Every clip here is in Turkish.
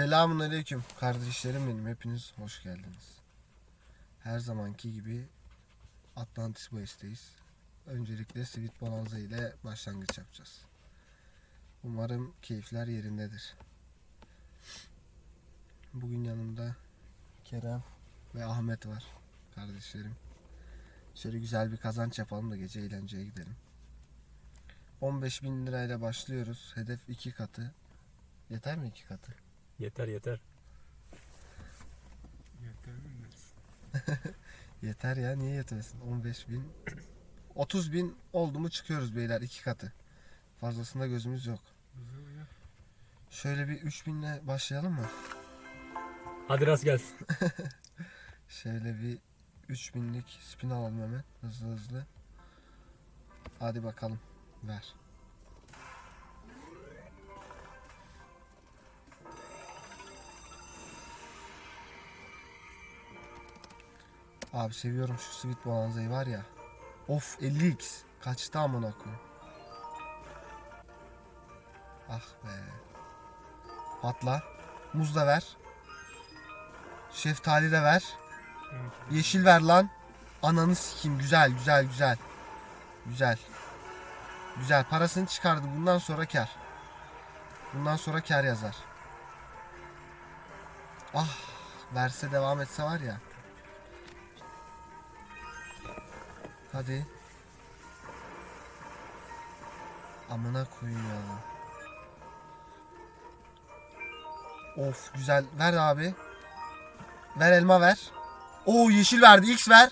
Selamun aleyküm kardeşlerim benim. Hepiniz hoş geldiniz. Her zamanki gibi Atlantis Base'teyiz. Öncelikle Sweet Bonanza ile başlangıç yapacağız. Umarım keyifler yerindedir. Bugün yanımda Kerem ve Ahmet var kardeşlerim. Şöyle güzel bir kazanç yapalım da gece eğlenceye gidelim. 15 bin lirayla başlıyoruz. Hedef iki katı. Yeter mi iki katı? Yeter yeter. Yeter mi? Yeter ya niye yetmesin? 15 bin. 30 bin oldu mu çıkıyoruz beyler iki katı. Fazlasında gözümüz yok. Şöyle bir 3 binle başlayalım mı? Hadi rast gelsin. Şöyle bir 3 binlik spin alalım hemen hızlı hızlı. Hadi bakalım ver. Abi seviyorum şu Sweet Bonanza'yı var ya. Of 50x. Kaçtı amına koyayım. Ah be. Patla. Muz da ver. Şeftali de ver. Yeşil ver lan. Ananı sikeyim. Güzel güzel güzel. Güzel. Güzel. Parasını çıkardı. Bundan sonra kar. Bundan sonra kar yazar. Ah. Verse devam etse var ya. Hadi. Amına koyayım ya. Of güzel. Ver abi. Ver elma ver. Oo yeşil verdi. X ver.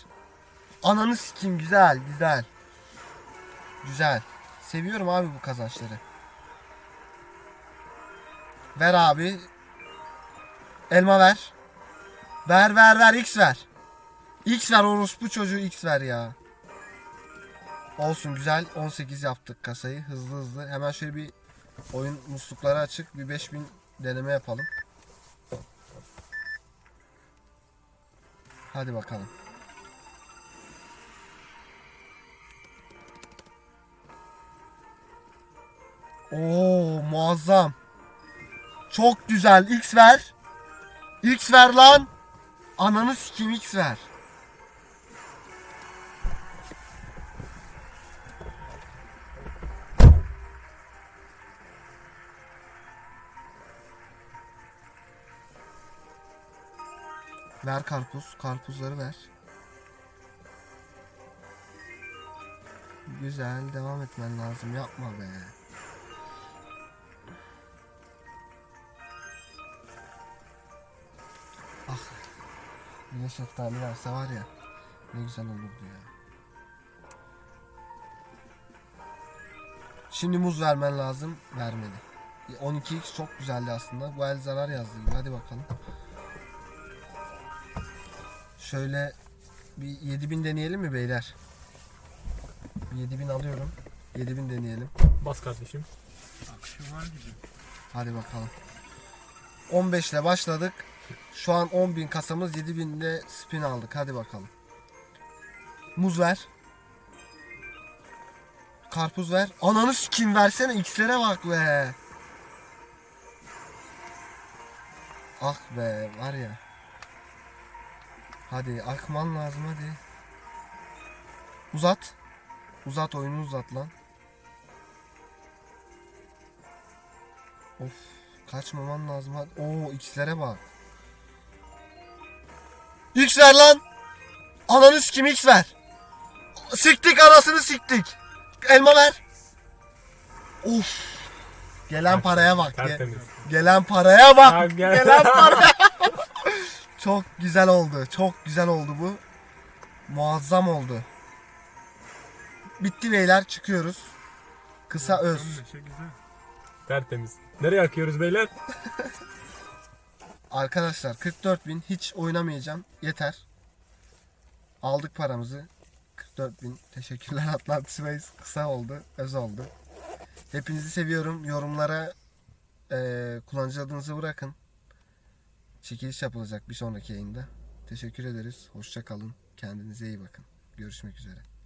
Ananı sikeyim güzel güzel. Güzel. Seviyorum abi bu kazançları. Ver abi. Elma ver. Ver ver ver X ver. X ver orospu çocuğu X ver ya. Olsun güzel 18 yaptık kasayı hızlı hızlı. Hemen şöyle bir oyun muslukları açık bir 5000 deneme yapalım. Hadi bakalım. Oo muazzam. Çok güzel. X ver. X ver lan. Ananı sikeyim X ver. Ver karpuz. Karpuzları ver. Güzel. Devam etmen lazım. Yapma be. Ah. De şeftali verse var ya. Ne güzel olurdu ya. Şimdi muz vermen lazım. Vermedi. 12x çok güzeldi aslında. Bu el zarar yazdı gibi. Hadi bakalım. Şöyle bir 7000 deneyelim mi beyler? Bir 7000 alıyorum. 7000 deneyelim. Bas kardeşim. Akışı var gibi. Hadi bakalım. 15 ile başladık. Şu an 10.000 kasamız 7.000 ile spin aldık. Hadi bakalım. Muz ver. Karpuz ver. Ananı sikeyim versene. X'lere bak be. Ah be var ya. Hadi akman lazım hadi. Uzat. Uzat oyunu uzat lan. Of kaçmaman lazım hadi. Oo X'lere bak. X ver lan. Ananı kim X ver. Siktik anasını siktik. Elma ver. Of. Gelen paraya bak. Ge- gelen paraya bak. Gelen paraya. Çok güzel oldu. Çok güzel oldu bu. Muazzam oldu. Bitti beyler çıkıyoruz. Kısa öz. Şey güzel. Tertemiz. Nereye akıyoruz beyler? Arkadaşlar 44 bin hiç oynamayacağım. Yeter. Aldık paramızı. 44 bin. Teşekkürler Atlantis Base. Kısa oldu. Öz oldu. Hepinizi seviyorum. Yorumlara eee kullanıcı adınızı bırakın. Çekiliş yapılacak bir sonraki yayında. Teşekkür ederiz. Hoşça kalın. Kendinize iyi bakın. Görüşmek üzere.